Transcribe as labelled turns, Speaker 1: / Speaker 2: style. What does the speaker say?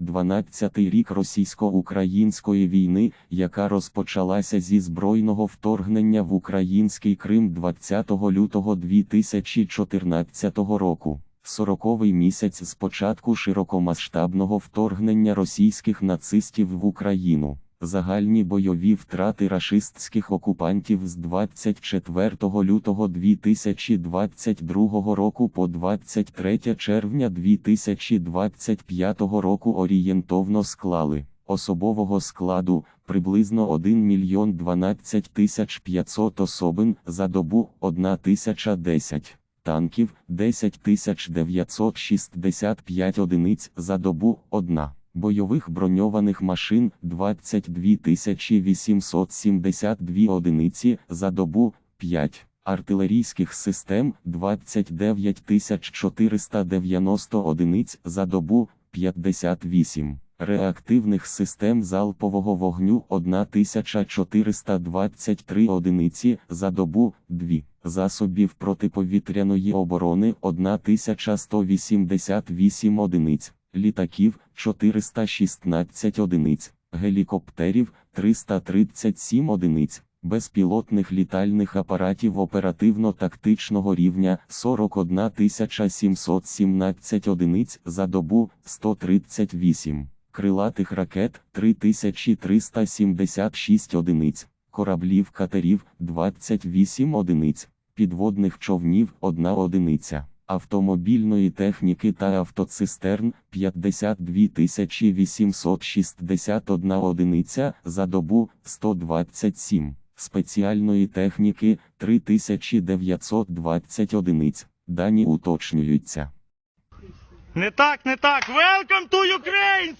Speaker 1: 12-й рік російсько-української війни, яка розпочалася зі збройного вторгнення в український Крим 20 лютого 2014 року. Сороковий місяць з початку широкомасштабного вторгнення російських нацистів в Україну. Загальні бойові втрати рашистських окупантів з 24 лютого 2022 року по 23 червня 2025 року орієнтовно склали особового складу приблизно 1 мільйон 12 тисяч 500 особин за добу 1 тисяча 10 танків 10 тисяч 965 одиниць за добу 1. Бойових броньованих машин 22 872 одиниці за добу 5. Артилерійських систем 29 490 одиниць за добу 58. Реактивних систем залпового вогню 1423 одиниці за добу 2. Засобів протиповітряної оборони 1188 одиниць, літаків 416 одиниць, гелікоптерів 337 одиниць, безпілотних літальних апаратів оперативно-тактичного рівня 41 717 одиниць за добу 138, крилатих ракет 3376 одиниць, кораблів катерів 28 одиниць, підводних човнів 1 одиниця. Автомобільної техніки та автоцистерн 52 861 одиниця за добу 127, спеціальної техніки 3920 одиниць. Дані уточнюються.
Speaker 2: Не так, не так. Welcome to Ukraine!